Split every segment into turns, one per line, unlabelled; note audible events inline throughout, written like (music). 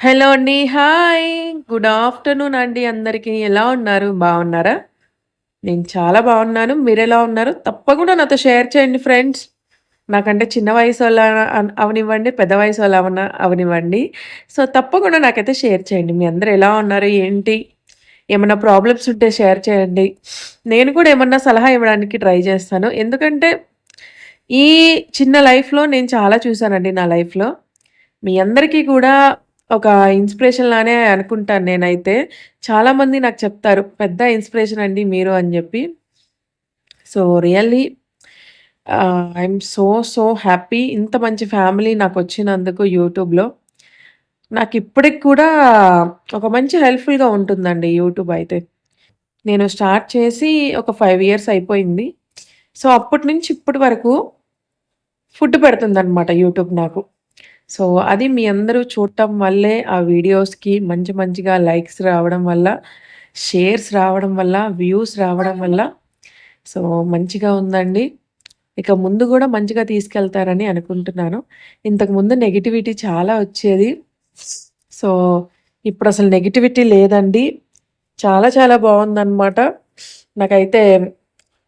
Hello అండి. Hi. Good afternoon అండి అందరికీ ఎలా ఉన్నారు? బాగున్నారా? నేను చాలా బాగున్నాను. మీరు ఎలా ఉన్నారు? తప్పకుండా నాతో షేర్ చేయండి ఫ్రెండ్స్. నాకంటే చిన్న వయసు అన్ అవనివ్వండి, పెద్ద వయసోళ్ళు అవన అవనివ్వండి. సో, తప్పకుండా నాకైతే షేర్ చేయండి. మీ అందరు ఎలా ఉన్నారు? ఏంటి? ఏమైనా ప్రాబ్లమ్స్ ఉంటే షేర్ చేయండి. నేను కూడా ఏమన్నా సలహా ఇవ్వడానికి ట్రై చేస్తాను. ఎందుకంటే, ఈ చిన్న లైఫ్‌లో నేను చాలా చూశానండి నా లైఫ్‌లో. మీ అందరికీ కూడా ఒక ఇన్స్పిరేషన్ లానే అనుకుంటాను నేనైతే. చాలామంది నాకు చెప్తారు, "పెద్ద ఇన్స్పిరేషన్ అండి మీరు" అని చెప్పి so, really I'm so, so happy. ఇంత మంచి ఫ్యామిలీ నాకు వచ్చినందుకు యూట్యూబ్‌లో. నాకు ఇప్పటికి కూడా ఒక మంచి హెల్ప్‌ఫుల్‌గా ఉంటుందండి యూట్యూబ్ అయితే. నేను స్టార్ట్ చేసి ఒక ఫైవ్ ఇయర్స్ అయిపోయింది. సో, అప్పటి నుంచి ఇప్పటి వరకు ఫుడ్ పెడుతుందన్నమాట యూట్యూబ్ నాకు. సో, అది మీ అందరూ చూడటం వల్లే ఆ వీడియోస్‌కి మంచి మంచిగా లైక్స్ రావడం వల్ల, షేర్స్ రావడం వల్ల, వ్యూస్ రావడం వల్ల సో, మంచిగా ఉందండి. ఇక ముందు గూడా మంచిగా తీసుకెళ్తారని అనుకుంటున్నాను. ఇంతకుముందు నెగటివిటీ చాలా వచ్చేది. సో, ఇప్పుడసలు నెగటివిటీ లేదండి. చాలా చాలా బావుందనమాట. నాకైతే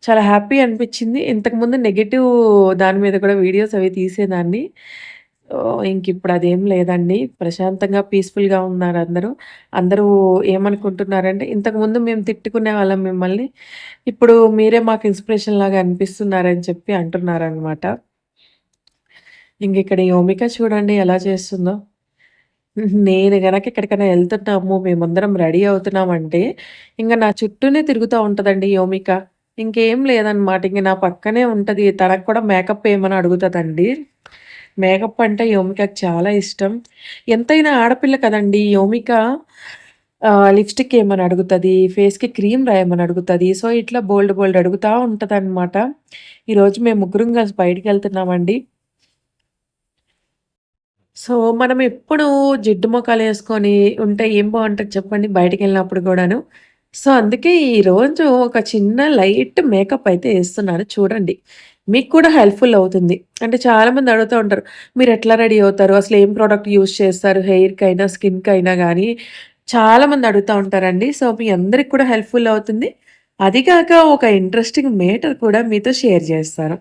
చాలా హ్యాపీ అనిపిచ్చింది. ఇంతకుముందు నెగెటివ్ దాని మీద కూడా వీడియోస్ అవి తీసేదాన్ని. ఇంక ఇప్పుడు అదేం లేదండి. ప్రశాంతంగా, పీస్‌ఫుల్‌గా ఉన్నారు అందరూ అందరూ ఏమనుకుంటున్నారంటే, ఇంతకుముందు మేము తిట్టుకునే వాళ్ళం మిమ్మల్ని. ఇప్పుడు మీరే మాకు ఇన్స్పిరేషన్ లాగా అనిపిస్తున్నారని చెప్పి అంటున్నారనమాట. ఇంక ఇక్కడ యోమిక చూడండి ఎలా చేస్తుందో. నేను గనక ఎక్కడికైనా వెళ్తున్నాము మేమందరం రెడీ అవుతున్నామంటే, ఇంకా నా చుట్టూనే తిరుగుతూ ఉంటుందండి యోమిక. ఇంకేం లేదనమాట. ఇంక నా పక్కనే ఉంటుంది తనకు కూడా మేకప్ ఏమని అడుగుతుందండి మేకప్ అంటే యోమికకు చాలా ఇష్టం. ఎంతైనా ఆడపిల్ల కదండీ! యోమిక లిప్‌స్టిక్ ఏమని అడుగుతుంది ఫేస్‌కి క్రీమ్ రాయమని అడుగుతుంది సో, ఇట్లా బోల్డ్ బోల్డ్ అడుగుతూ ఉంటుంది అనమాట ఈరోజు మేము ముగ్గురం కలిసి బయటికెళ్తున్నామండి. సో, మనం ఎప్పుడు జిడ్డు మొఖాలేసుకొని ఉంటే ఏం బాగుంటుంది చెప్పండి బయటికెళ్ళినప్పుడు కూడాను సో, అందుకే ఈరోజు ఒక చిన్న లైట్ మేకప్ అయితే వేస్తున్నాను చూడండి. మీకు కూడా హెల్ప్‌ఫుల్ అవుతుంది. అంటే చాలామంది అడుగుతూ ఉంటారు. మీరు ఎట్లా రెడీ అవుతారు? అసలు ఏం ప్రోడక్ట్ యూజ్ చేస్తారు? హెయిర్‌కైనా, స్కిన్‌కైనా కానీ చాలామంది అడుగుతా ఉంటారండి. సో, మీ అందరికి కూడా హెల్ప్‌ఫుల్ అవుతుంది. అది కాక ఒక ఇంట్రెస్టింగ్ మేటర్ కూడా మీతో షేర్ చేస్తారు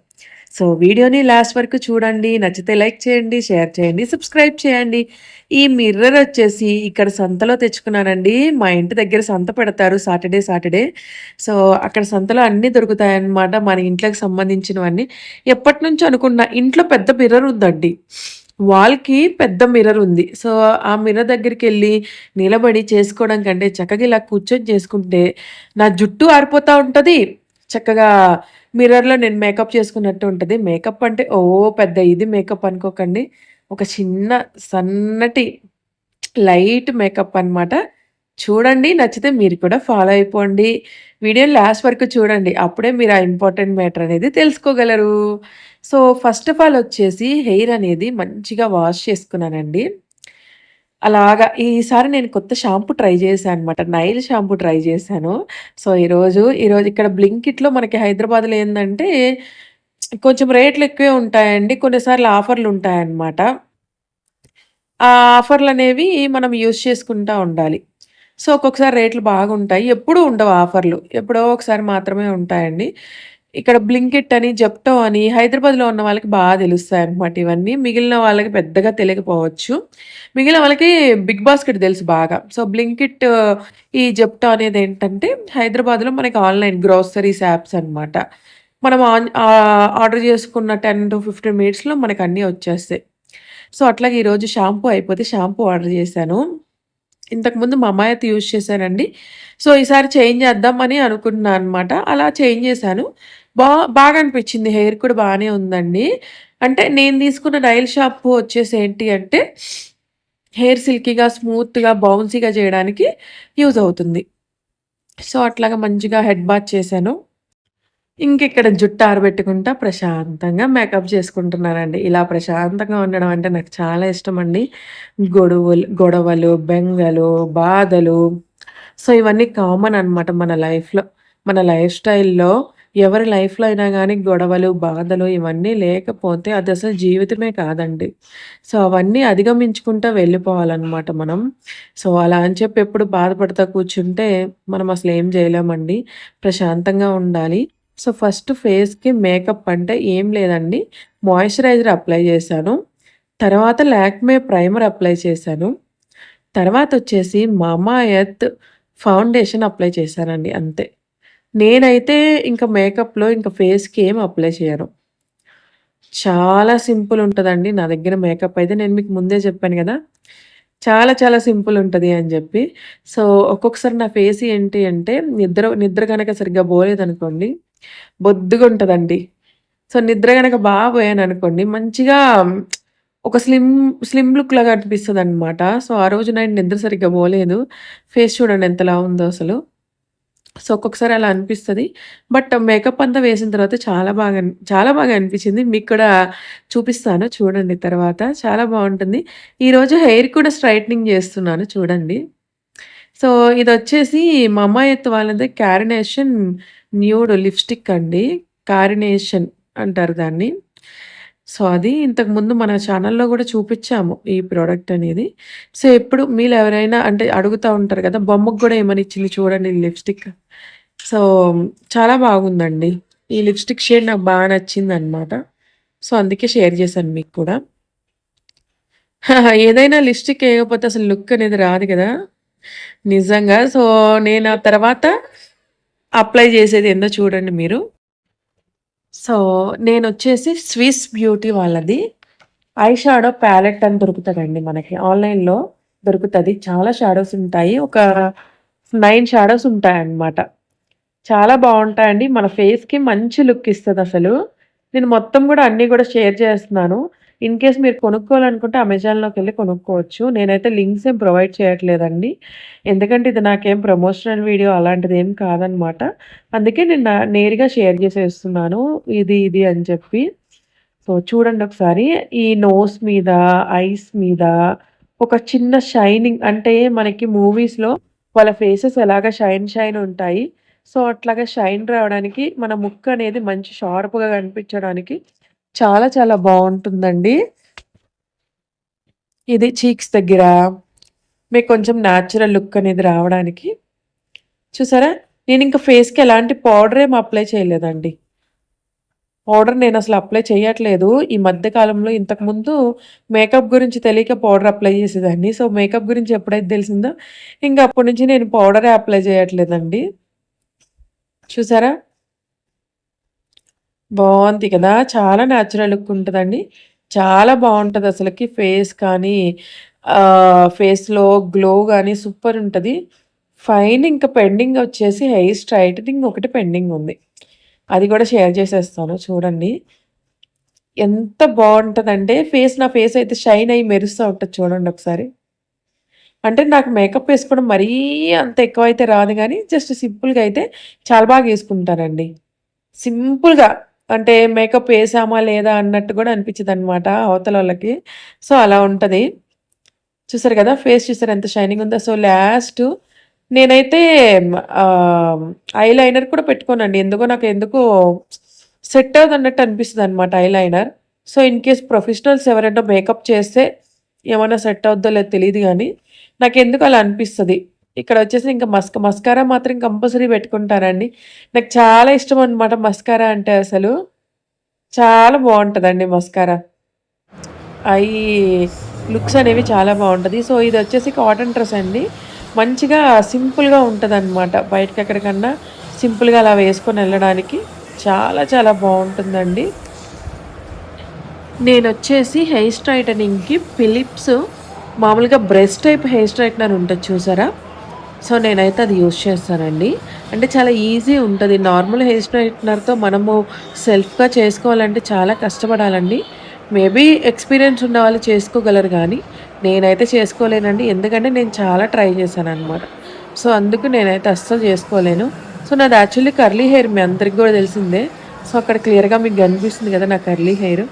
సో, వీడియోని లాస్ట్ వరకు చూడండి. నచ్చితే లైక్ చేయండి, షేర్ చేయండి, సబ్స్క్రైబ్ చేయండి. ఈ మిర్రర్ వచ్చేసి ఇక్కడ సంతలో తెచ్చుకున్నానండి. మా ఇంటి దగ్గర సంత పెడతారు సాటర్‌డే, సాటర్‌డే. సో, అక్కడ సంతలో అన్నీ దొరుకుతాయన్నమాట. మన ఇంట్లోకి సంబంధించినవన్నీ. ఎప్పటినుంచో అనుకున్నా ఇంట్లో పెద్ద మిర్రర్ ఉందండి. వాల్‌కి పెద్ద మిర్రర్ ఉంది. సో, ఆ మిర్రర్ దగ్గరికి వెళ్ళి నిలబడి చేసుకోవడం కంటే చక్కగా ఇలా కూర్చొని చేసుకుంటే నా జుట్టు ఆరిపోతూ ఉంటుంది చక్కగా మిర్రర్‌లో నేను మేకప్ చేసుకున్నట్టు ఉంటుంది మేకప్ అంటే ఓ పెద్ద ఇది మేకప్ అనుకోకండి. ఒక చిన్న సన్నటి లైట్ మేకప్ అనమాట. చూడండి నచ్చితే మీరు కూడా ఫాలో అయిపోండి. వీడియో లాస్ట్ వరకు చూడండి. అప్పుడే మీరు ఆ ఇంపార్టెంట్ మ్యాటర్ అనేది తెలుసుకోగలరు. సో, ఫస్ట్ ఆఫ్ ఆల్ వచ్చేసి హెయిర్ అనేది మంచిగా వాష్ చేసుకున్నానండి. అలాగా ఈసారి నేను కొత్త షాంపూ ట్రై చేశాను అనమాట. నైల్ షాంపూ ట్రై చేశాను. సో, ఈరోజు, ఈరోజు ఇక్కడ బ్లింకిట్‌లో మనకి హైదరాబాద్‌లో ఏంటంటే కొంచెం రేట్లు ఎక్కువే ఉంటాయండి. కొన్నిసార్లు ఆఫర్లు ఉంటాయన్నమాట ఆ ఆఫర్లు అనేవి మనం యూజ్ చేసుకుంటా ఉండాలి. సో, ఒక్కొక్కసారి రేట్లు బాగుంటాయి. ఎప్పుడూ ఉండవు ఆఫర్‌లు. ఎప్పుడో ఒకసారి మాత్రమే ఉంటాయండి. ఇక్కడ బ్లింకిట్ అని, జెప్టో అని హైదరాబాద్‌లో ఉన్న వాళ్ళకి బాగా తెలుస్తాయి అనమాట ఇవన్నీ. మిగిలిన వాళ్ళకి పెద్దగా తెలియకపోవచ్చు. మిగిలిన వాళ్ళకి బిగ్ బాస్కెట్ తెలుసు బాగా. సో, బ్లింకిట్ ఈ జెప్టో అనేది ఏంటంటే హైదరాబాద్‌లో మనకి ఆన్‌లైన్ గ్రోసరీస్ యాప్స్ అనమాట. మనం ఆన్ ఆర్డర్ చేసుకున్న 10-15 మినిట్స్‌లో మనకు అన్నీ వచ్చేస్తాయి. సో, అట్లాగే ఈరోజు షాంపూ అయిపోతే షాంపూ ఆర్డర్ చేశాను. ఇంతకుముందు మమాయత్ యూజ్ చేశానండి. సో, ఈసారి చేంజ్ చేద్దామని అనుకున్నాను అనమాట. అలా చేంజ్ చేశాను. బా బాగా అనిపించింది. హెయిర్ కూడా బాగానే ఉందండి. అంటే నేను తీసుకున్న నైల్ షాంపూ వచ్చేసి ఏంటి అంటే హెయిర్ సిల్కీగా, స్మూత్‌గా, బౌన్సీగా చేయడానికి యూజ్ అవుతుంది. సో, అట్లాగా మంచిగా హెడ్ బాత్ చేశాను. ఇంకిక్కడ జుట్టు ఆరబెట్టుకుంటా ప్రశాంతంగా మేకప్ చేసుకుంటున్నానండి. ఇలా ప్రశాంతంగా ఉండడం అంటే నాకు చాలా ఇష్టం అండి గొడవలు, గొడవలు బెంగలు, బాధలు సో, ఇవన్నీ కామన్ అనమాట మన లైఫ్‌లో. మన లైఫ్ స్టైల్‌లో ఎవరి లైఫ్‌లో అయినా కానీ గొడవలు, బాధలు ఇవన్నీ లేకపోతే అది అసలు జీవితమే కాదండి. సో, అవన్నీ అధిగమించుకుంటా వెళ్ళిపోవాలనమాట మనం. సో, అలా అని చెప్పి ఎప్పుడు బాధపడతా కూర్చుంటే మనం అసలు ఏం చేయలేమండి. ప్రశాంతంగా ఉండాలి. సో, ఫస్ట్ ఫేస్‌కి మేకప్ అంటే ఏం లేదండి. మాయిశ్చరైజర్ అప్లై చేశాను. తర్వాత లాక్మే ప్రైమర్ అప్లై చేశాను. తర్వాత వచ్చేసి మామా ఎర్త్ ఫౌండేషన్ అప్లై చేశానండి అంతే. నేనైతే ఇంక మేకప్‌లో ఇంకా ఫేస్‌కి ఏం అప్లై చేయను. చాలా సింపుల్ ఉంటుందండి నా దగ్గర మేకప్ అయితే. నేను మీకు ముందే చెప్పాను కదా చాలా చాలా సింపుల్ ఉంటుంది అని చెప్పి సో, ఒక్కొక్కసారి నా ఫేస్ ఏంటి అంటే నిద్ర నిద్ర కనుక సరిగ్గా పోలేదనుకోండి బొద్దుగా ఉంటుందండి సో, నిద్ర కనుక బాగా పోయాను అనుకోండి మంచిగా ఒక స్లిమ్ స్లిమ్ లుక్ లాగా అనిపిస్తుంది అనమాట సో, ఆ రోజు నైట్ నిద్ర సరిగ్గా పోలేదు. ఫేస్ చూడండి ఎంతలా ఉందో అసలు. సో, ఒక్కొక్కసారి అలా అనిపిస్తుంది బట్ మేకప్ అంతా వేసిన తర్వాత చాలా బాగా చాలా బాగా అనిపించింది. మీకు కూడా చూపిస్తాను చూడండి తర్వాత. చాలా బాగుంటుంది ఈరోజు హెయిర్ కూడా స్ట్రైట్నింగ్ చేస్తున్నాను చూడండి. సో, ఇది వచ్చేసి ఇదొచ్చేసి ఎత్తు వాళ్ళది క్యారినేషన్ న్యూడ్ లిప్‌స్టిక్ అండి. కారినేషన్ అంటారు దాన్ని. సో, అది ఇంతకుముందు మన ఛానల్లో కూడా చూపించాము ఈ ప్రోడక్ట్ అనేది. సో, ఎప్పుడు మీరెవరైనా అంటే అడుగుతా ఉంటారు కదా బొమ్మకు కూడా ఏమని ఇచ్చింది చూడండి లిప్‌స్టిక్. సో, చాలా బాగుందండి. ఈ లిప్‌స్టిక్ షేడ్ నాకు బాగా నచ్చింది అనమాట సో, అందుకే షేర్ చేశాను మీకు కూడా. (laughs) ఏదైనా లిప్‌స్టిక్ వేయకపోతే అసలు లుక్ అనేది రాదు కదా నిజంగా. సో, నేను ఆ తర్వాత అప్లై చేసేది ఏందో చూడండి మీరు. సో, నేను వచ్చేసి స్విస్ బ్యూటీ వాళ్ళది ఐ షాడో ప్యాలెట్ అని దొరుకుతుందండి మనకి. ఆన్‌లైన్‌లో దొరుకుతుంది చాలా షాడోస్ ఉంటాయి. ఒక నైన్ షాడోస్ ఉంటాయన్నమాట. చాలా బాగుంటాయండి మన ఫేస్‌కి మంచి లుక్ ఇస్తుంది అసలు నేను మొత్తం కూడా అన్నీ కూడా షేర్ చేస్తున్నాను. ఇన్ కేస్ మీరు కొనుక్కోవాలనుకుంటే అమెజాన్‌లోకెళ్ళి కొనుక్కోవచ్చు. నేనైతే లింక్స్ ఏం ప్రొవైడ్ చేయట్లేదండి. ఎందుకంటే ఇది నాకేం ప్రమోషనల్ వీడియో అలాంటిదేం కాదనమాట. అందుకే నేను నా నేరుగా షేర్ చేసేస్తున్నాను. ఇది ఇది అని చెప్పి. సో, చూడండి ఒకసారి. ఈ నోస్ మీద, ఐస్ మీద ఒక చిన్న షైనింగ్ అంటే మనకి మూవీస్‌లో వాళ్ళ ఫేసెస్ ఎలాగా షైన్ షైన్ ఉంటాయి. సో, అట్లాగా షైన్ రావడానికి మన ముక్కు అనేది మంచి షార్ప్‌గా కనిపించడానికి చాలా చాలా బాగుంటుందండి ఇది చీక్స్ దగ్గర మీకు కొంచెం న్యాచురల్ లుక్ అనేది రావడానికి. చూసారా? నేను ఇంకా ఫేస్‌కి ఎలాంటి పౌడర్ ఏమి అప్లై చేయలేదండి. పౌడర్ నేను అసలు అప్లై చేయట్లేదు. ఈ మధ్య కాలంలో ఇంతకుముందు మేకప్ గురించి తెలియక పౌడర్ అప్లై చేసేదాన్ని. సో, మేకప్ గురించి ఎప్పుడైతే తెలిసిందో ఇంకా అప్పటి నుంచి నేను పౌడరే అప్లై చేయట్లేదండి. చూసారా? బాగుంది కదా! చాలా న్యాచురల్ లుక్ ఉంటుందండి చాలా బాగుంటుంది అసలుకి ఫేస్ కానీ ఫేస్‌లో గ్లో కానీ సూపర్ ఉంటుంది ఫైన్ ఇంకా పెండింగ్ వచ్చేసి హెయిర్ స్ట్రైటనింగ్ ఒకటి పెండింగ్ ఉంది. అది కూడా షేర్ చేసేస్తాను చూడండి. ఎంత బాగుంటుందంటే ఫేస్ నా ఫేస్ అయితే షైన్ అయ్యి మెరుస్తూ ఉంటుంది చూడండి ఒకసారి. అంటే నాకు మేకప్ వేసుకోవడం మరీ అంత ఎక్కువ అయితే రాదు కానీ జస్ట్ సింపుల్‌గా అయితే చాలా బాగా వేసుకుంటానండి సింపుల్‌గా అంటే మేకప్ వేసామా లేదా అన్నట్టు కూడా అనిపించింది అనమాట అవతల వాళ్ళకి సో, అలా ఉంటుంది చూసారు కదా ఫేస్ చూసారు ఎంత షైనింగ్ ఉందో. సో, లాస్ట్ నేనైతే ఐ లైనర్ కూడా పెట్టుకోనండి. ఎందుకో నాకు ఎందుకో సెట్ అవుతుంది అన్నట్టు అనిపిస్తుంది అనమాట eye liner so, in case professionals ఎవరైనా మేకప్ చేస్తే ఏమైనా సెట్ అవుద్దో లేదో తెలియదు కానీ నాకు ఎందుకు అలా అనిపిస్తుంది ఇక్కడ వచ్చేసి ఇంకా మస్క మస్కారా మాత్రం కంపల్సరీ పెట్టుకుంటానండి. నాకు చాలా ఇష్టం అనమాట మస్కారా అంటే అసలు. చాలా బాగుంటుందండి మస్కారా. అవి లుక్స్ అనేవి చాలా బాగుంటుంది సో, ఇది వచ్చేసి కాటన్ డ్రెస్ అండి. మంచిగా సింపుల్‌గా ఉంటదనమాట. బయటకెక్కడికన్నా సింపుల్‌గా అలా వేసుకొని వెళ్ళడానికి చాలా చాలా బావుంటుందండి. నేనొచ్చేసి హెయిర్ స్ట్రైటనింగ్కి ఫిలిప్స్ మామూలుగా బ్రెస్ట్ టైప్ హెయిర్ స్ట్రైట్నర్ ఉంటుంది చూసారా? సో, నేనైతే అది యూజ్ చేస్తానండి. అంటే చాలా ఈజీ ఉంటుంది నార్మల్ హెయిర్ స్ట్రైట్నర్తో మనము సెల్ఫ్‌గా చేసుకోవాలంటే చాలా కష్టపడాలండి. మేబీ ఎక్స్‌పీరియన్స్ ఉన్న వాళ్ళు చేసుకోగలరు కానీ నేనైతే చేసుకోలేనండి. ఎందుకంటే నేను చాలా ట్రై చేశాననమాట. సో, అందుకు నేనైతే అస్సలు చేసుకోలేను. సో, నాది యాక్చువల్లీ కర్లీ హెయిర్ మీ అందరికి కూడా తెలిసిందే. సో, అక్కడ క్లియర్‌గా మీకు కనిపిస్తుంది కదా నా కర్లీ హెయిర్.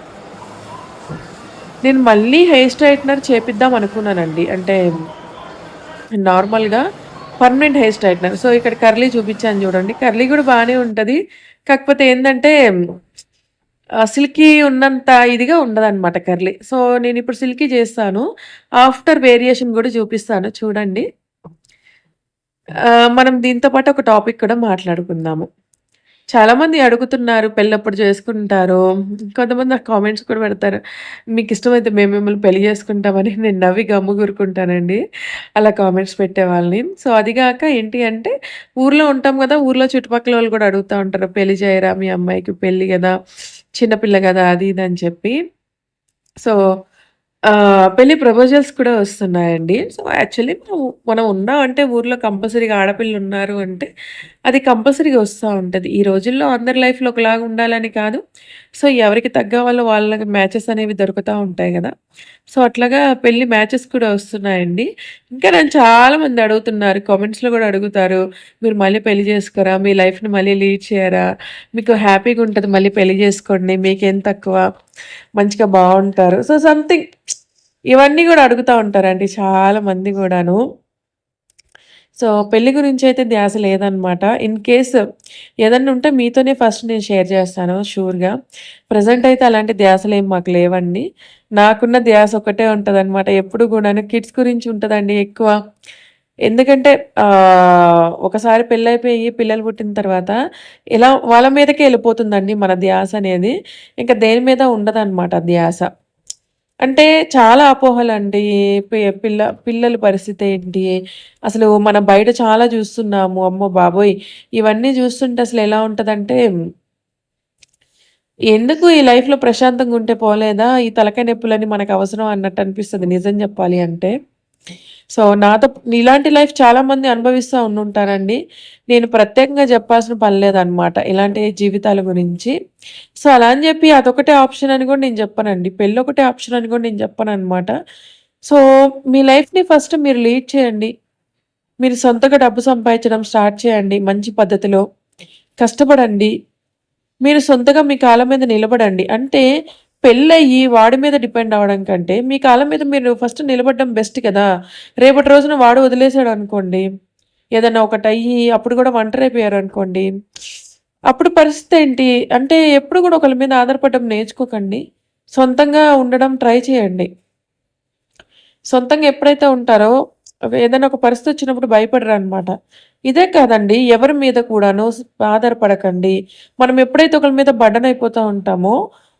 నేను మళ్ళీ హెయిర్ స్ట్రైట్నర్ చేపిద్దాం అనుకున్నానండి. అంటే నార్మల్‌గా పర్మనెంట్ హెయిర్ స్ట్రైట్నర్ సో, ఇక్కడ కర్లీ చూపించాను చూడండి. కర్లీ కూడా బాగానే ఉంటుంది కాకపోతే ఏంటంటే సిల్కీ ఉన్నంత ఇదిగా ఉండదన్నమాట కర్లీ. సో, నేను ఇప్పుడు సిల్కీ చేస్తాను. ఆఫ్టర్ వేరియేషన్ కూడా చూపిస్తాను చూడండి. మనం దీంతో పాటు ఒక టాపిక్ కూడా మాట్లాడుకుందాము. చాలామంది అడుగుతున్నారు పెళ్ళప్పుడు చేసుకుంటారు కొంతమంది నాకు కామెంట్స్ కూడా పెడతారు. మీకు ఇష్టమైతే మేము మిమ్మల్ని పెళ్ళి చేసుకుంటామని నేను నవ్వి గమ్ము కూరుకుంటానండి అలా కామెంట్స్ పెట్టేవాళ్ళని. సో, అది కాక ఏంటి అంటే ఊర్లో ఉంటాం కదా ఊర్లో చుట్టుపక్కల వాళ్ళు కూడా అడుగుతా ఉంటారు. "పెళ్ళి చేయరా మీ అమ్మాయికి పెళ్ళి కదా చిన్నపిల్ల కదా అది ఇది అని చెప్పి. సో, పెళ్ళి ప్రపోజల్స్ కూడా వస్తున్నాయండి. సో, యాక్చువల్లీ మనం మనం ఉన్నాం అంటే ఊర్లో కంపల్సరీగా ఆడపిల్లలున్నారు అంటే అది కంపల్సరీగా వస్తూ ఉంటుంది ఈ రోజుల్లో అందరి లైఫ్‌లో ఒకలాగా ఉండాలని కాదు. సో, ఎవరికి తగ్గ వాళ్ళు వాళ్ళకి మ్యాచెస్ అనేవి దొరుకుతూ ఉంటాయి కదా సో, అట్లాగా పెళ్ళి మ్యాచెస్ కూడా వస్తున్నాయండి. ఇంకా నన్ను చాలామంది అడుగుతున్నారు. కామెంట్స్‌లో కూడా అడుగుతారు. "మీరు మళ్ళీ పెళ్ళి చేసుకోరా? మీ లైఫ్‌ని మళ్ళీ లీడ్ చేయరా? మీకు హ్యాపీగా ఉంటుంది మళ్ళీ పెళ్ళి చేసుకోండి. మీకేం తక్కువ? మంచిగా బాగుంటారు సో, సంథింగ్ ఇవన్నీ కూడా అడుగుతా ఉంటారండి చాలా మంది కూడాను సో, పెళ్ళి గురించయితే ధ్యాస లేదనమాట. ఇన్ కేస్ ఏదన్నా ఉంటే మీతోనే ఫస్ట్ నేను షేర్ చేస్తాను షూర్‌గా. ప్రజెంట్ అయితే అలాంటి ధ్యాసలు ఏం మాకు లేవండి. నాకున్న ధ్యాస ఒకటే ఉంటదనమాట. ఎప్పుడు కూడాను కిడ్స్ గురించి ఉంటుందండి ఎక్కువ. ఎందుకంటే ఒకసారి పెళ్ళైపోయి పిల్లలు పుట్టిన తర్వాత ఇలా వాళ్ళ మీదకే వెళ్ళిపోతుందండి మన ధ్యాస అనేది. ఇంకా దేని మీద ఉండదనమాట ధ్యాస. అంటే చాలా అపోహలండి. పి పిల్ల పిల్లల పరిస్థితి ఏంటి? అసలు మనం బయట చాలా చూస్తున్నాము. అమ్మో బాబోయ్! ఇవన్నీ చూస్తుంటే అసలు ఎలా ఉంటుందంటే ఎందుకు ఈ లైఫ్‌లో ప్రశాంతంగా ఉంటే పోలేదా? ఈ తలకాయ నొప్పులని మనకు అవసరం అన్నట్టు అనిపిస్తుంది నిజం చెప్పాలి అంటే. సో, నాతో ఇలాంటి లైఫ్ చాలామంది అనుభవిస్తూ ఉండుంటారండి. నేను ప్రత్యేకంగా చెప్పాల్సిన పని లేదనమాట. ఇలాంటి జీవితాల గురించి. సో, అలా అని చెప్పి అదొకటే ఆప్షన్ అని కూడా నేను చెప్పనండి. పెళ్ళొకటే ఆప్షన్ అని కూడా నేను చెప్పననమాట. సో, మీ లైఫ్‌ని ఫస్ట్ మీరు లీడ్ చేయండి. మీరు సొంతగా డబ్బు సంపాదించడం స్టార్ట్ చేయండి మంచి పద్ధతిలో. కష్టపడండి. మీరు సొంతగా మీ కాలం మీద నిలబడండి. అంటే పెళ్ళయ్యి వాడి మీద డిపెండ్ అవ్వడం కంటే మీ కాలం మీద మీరు ఫస్ట్ నిలబడడం బెస్ట్ కదా! రేపటి రోజున వాడు వదిలేశాడు అనుకోండి ఏదన్నా ఒకటయ్యి అప్పుడు కూడా ఒంటరైపోయారు అనుకోండి అప్పుడు పరిస్థితి ఏంటి అంటే ఎప్పుడు కూడా ఒకరి మీద ఆధారపడడం నేర్చుకోకండి. సొంతంగా ఉండడం ట్రై చేయండి. సొంతంగా ఎప్పుడైతే ఉంటారో ఏదైనా ఒక పరిస్థితి వచ్చినప్పుడు భయపడరనమాట. ఇదే కాదండి ఎవరి మీద కూడాను ఆధారపడకండి. మనం ఎప్పుడైతే ఒకరి మీద బడ్డనైపోతూ ఉంటామో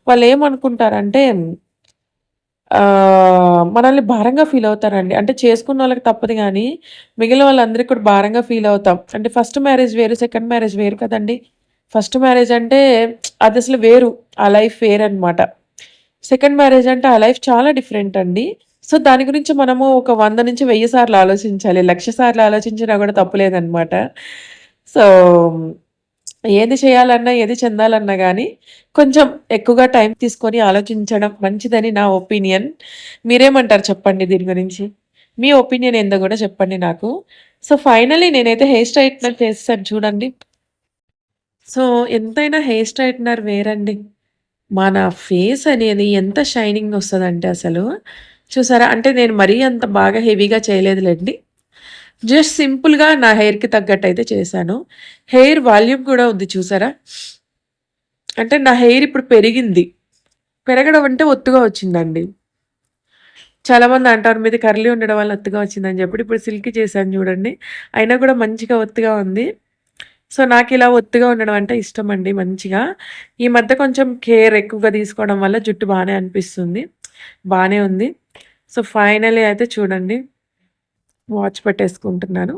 వాళ్ళు ఏమనుకుంటారంటే మనల్ని భారంగా ఫీల్ అవుతారండి. అంటే చేసుకున్న వాళ్ళకి తప్పదు కానీ మిగిలిన వాళ్ళందరికీ కూడా భారంగా ఫీల్ అవుతాం. అంటే ఫస్ట్ మ్యారేజ్ వేరు, సెకండ్ మ్యారేజ్ వేరు కదండీ! ఫస్ట్ మ్యారేజ్ అంటే అది అసలు వేరు. ఆ లైఫ్ వేరనమాట. సెకండ్ మ్యారేజ్ అంటే ఆ లైఫ్ చాలా డిఫరెంట్ అండి. సో, దాని గురించి మనము ఒక 100-1000 సార్లు ఆలోచించాలి. లక్ష సార్లు ఆలోచించినా కూడా తప్పులేదనమాట. సో, ఏది చేయాలన్నా, ఏది చెందాలన్నా కానీ కొంచెం ఎక్కువగా టైం తీసుకొని ఆలోచించడం మంచిదని నా ఒపీనియన్. మీరేమంటారు చెప్పండి దీని గురించి? మీ ఒపీనియన్ ఏందో కూడా చెప్పండి నాకు. సో, ఫైనలీ నేనైతే హెయిర్ స్ట్రైట్నర్ చేస్తాను చూడండి. సో, ఎంతైనా హెయిర్ స్ట్రైట్నర్ వేరండి. మన ఫేస్ అనేది ఎంత షైనింగ్ వస్తుందంటే అసలు చూసారా? అంటే నేను మరీ అంత బాగా హెవీగా చేయలేదులేండి జస్ట్ సింపుల్‌గా నా హెయిర్‌కి తగ్గట్టయితే చేశాను. హెయిర్ వాల్యూమ్ కూడా ఉంది చూసారా? అంటే నా హెయిర్ ఇప్పుడు పెరిగింది. పెరగడం అంటే ఒత్తుగా వచ్చిందండి. చాలామంది అంటారు మీద కర్లీ ఉండడం వల్ల ఒత్తుగా వచ్చిందని చెప్పి. ఇప్పుడు సిల్కీ చేశాను చూడండి. అయినా కూడా మంచిగా ఒత్తుగా ఉంది. సో, నాకు ఇలా ఒత్తుగా ఉండడం అంటే ఇష్టం అండి మంచిగా. ఈ మధ్య కొంచెం కేర్ ఎక్కువగా తీసుకోవడం వల్ల జుట్టు బాగానే అనిపిస్తుంది. బాగానే ఉంది. సో, ఫైనల్లీ అయితే చూడండి. వాచ్ పెట్టేసుకుంటున్నాను.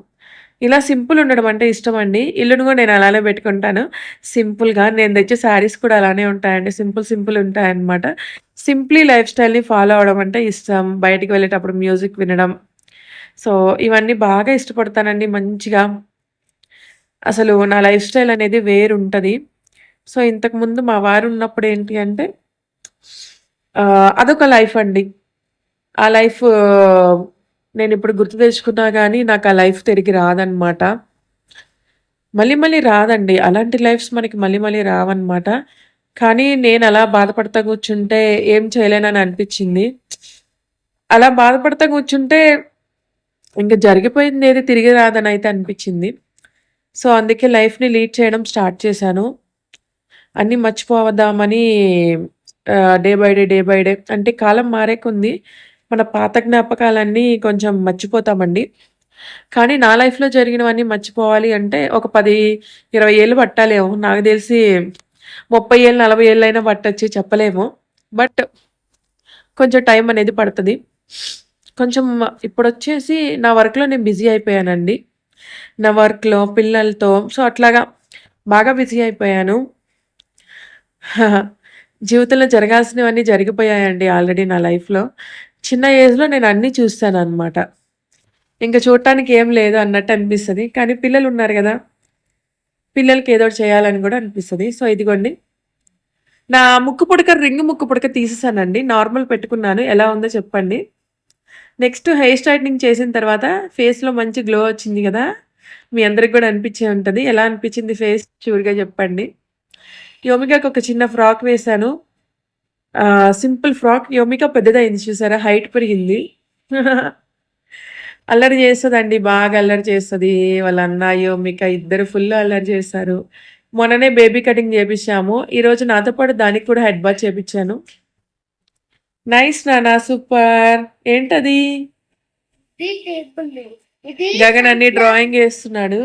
ఇలా సింపుల్ ఉండడం అంటే ఇష్టం అండి ఇల్లును కూడా నేను అలానే పెట్టుకుంటాను. సింపుల్‌గా నేను తెచ్చే శారీస్ కూడా అలానే ఉంటాయండి. సింపుల్ సింపుల్ ఉంటాయన్నమాట. సింప్లీ లైఫ్ స్టైల్‌ని ఫాలో అవ్వడం అంటే ఇష్టం. బయటికి వెళ్ళేటప్పుడు మ్యూజిక్ వినడం. సో, ఇవన్నీ బాగా ఇష్టపడతానండి మంచిగా. అసలు నా లైఫ్ స్టైల్ అనేది వేరుంటది. సో, ఇంతకుముందు మా వారు ఉన్నప్పుడు ఏంటి అంటే అదొక లైఫ్ అండి. ఆ లైఫ్ నేను ఇప్పుడు గుర్తు తెచ్చుకున్నా కానీ నాకు ఆ లైఫ్ తిరిగి రాదనమాట. మళ్ళీ మళ్ళీ రాదండి. అలాంటి లైఫ్స్ మనకి మళ్ళీ మళ్ళీ రావన్నమాట. కానీ నేను అలా బాధపడతా కూర్చుంటే ఏం చేయలేనని అనిపించింది అలా బాధపడతా కూర్చుంటే ఇంక ఏది తిరిగి రాదని అయితే అనిపించింది సో, అందుకే లైఫ్‌ని లీడ్ చేయడం స్టార్ట్ చేశాను. అన్నీ మర్చిపోదామని day by day, day by day అంటే కాలం మారే కొంది మన పాత జ్ఞాపకాలన్నీ కొంచెం మర్చిపోతామండి. కానీ నా లైఫ్‌లో జరిగినవన్నీ మర్చిపోవాలి అంటే ఒక పది ఇరవై ఏళ్ళు పట్టాలేమో. నాకు తెలిసి 30 ఏళ్ళు, 40 ఏళ్ళైనా పట్టొచ్చి చెప్పలేము. బట్ కొంచెం టైం అనేది పడుతుంది కొంచెం ఇప్పుడొచ్చేసి నా వర్క్‌లో నేను బిజీ అయిపోయానండి. నా వర్క్‌లో, పిల్లలతో సో, అట్లాగా బాగా బిజీ అయిపోయాను. (laughs) జీవితంలో జరగాల్సినవన్నీ జరిగిపోయాయండి ఆల్రెడీ నా లైఫ్‌లో. చిన్న ఏజ్‌లో నేను అన్నీ చూస్తాను అనమాట ఇంకా చూడటానికి ఏం లేదు అన్నట్టు అనిపిస్తుంది కానీ పిల్లలు ఉన్నారు కదా పిల్లలకి ఏదో ఒకటి చేయాలని కూడా అనిపిస్తుంది సో, ఇదిగోండి. నా ముక్కు పుడక రింగ్ ముక్కు పుడక తీసేసానండి. నార్మల్ పెట్టుకున్నాను. ఎలా ఉందో చెప్పండి. నెక్స్ట్ హెయిర్ స్ట్రైట్నింగ్ చేసిన తర్వాత ఫేస్‌లో మంచి గ్లో వచ్చింది కదా మీ అందరికి కూడా అనిపించే ఉంటుంది ఎలా అనిపించింది ఫేస్ షూర్‌గా చెప్పండి. యోమికాకి ఒక చిన్న ఫ్రాక్ వేశాను. Simple frock. యోమిక పెద్దదయింది చూసారా? హైట్ పెరిగింది. (laughs) అల్లరి చేస్తదండి. బాగా అల్లరి చేస్తది. వాళ్ళ అన్న, యోమిక ఇద్దరు ఫుల్ అల్లరి చేశారు. మొన్ననే బేబీ కటింగ్ చేపిచ్చాము. ఈరోజు నాతో పాటు దానికి కూడా హెడ్ బాత్ చేపిచ్చాను. నైస్ నాన్న. సూపర్. ఏంటది? గగన్ అన్ని. డ్రాయింగ్
పండు.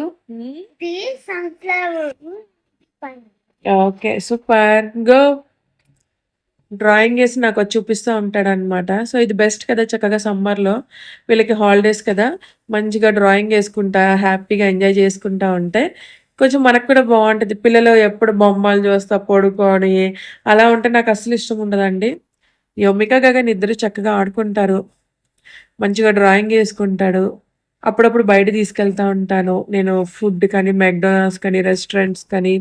ఓకే. సూపర్. గో. డ్రాయింగ్ వేసి నాకు వచ్చి చూపిస్తూ ఉంటాడనమాట. సో, ఇది బెస్ట్ కదా! చక్కగా సమ్మర్‌లో వీళ్ళకి హాలిడేస్ కదా! మంచిగా డ్రాయింగ్ వేసుకుంటా హ్యాపీగా ఎంజాయ్ చేసుకుంటా ఉంటే కొంచెం మనకు కూడా బాగుంటుంది పిల్లలు ఎప్పుడు బొమ్మలు చూస్తా పడుకొని అలా ఉంటే నాకు అసలు ఇష్టం ఉండదండి. యోమిక, గగన్ ఇద్దరు చక్కగా ఆడుకుంటారు. మంచిగా డ్రాయింగ్ వేసుకుంటాడు అప్పుడప్పుడు బయట తీసుకెళ్తా ఉంటాను. నేను ఫుడ్ కానీ, మెక్‌డొనాల్డ్స్ కానీ, రెస్టారెంట్స్ కానీ,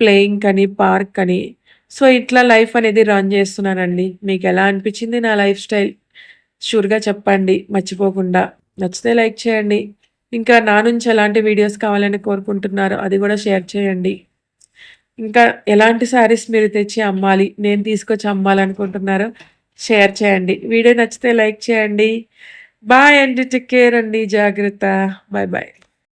ప్లేయింగ్ కానీ, పార్క్ అని. సో, ఇట్లా లైఫ్ అనేది రన్ చేస్తున్నానండి. మీకు ఎలా అనిపించింది నా లైఫ్ స్టైల్? షూర్‌గా చెప్పండి మర్చిపోకుండా. నచ్చితే లైక్ చేయండి. ఇంకా నా నుంచి ఎలాంటి వీడియోస్ కావాలని కోరుకుంటున్నారో అది కూడా షేర్ చేయండి. ఇంకా ఎలాంటి శారీస్ మీరు తెచ్చి అమ్మాలి, నేను తీసుకొచ్చి అమ్మాలనుకుంటున్నారో షేర్ చేయండి. వీడియో నచ్చితే లైక్ చేయండి. బాయ్ అండి. టేక్ కేర్ అండి. జాగ్రత్త. Bye bye.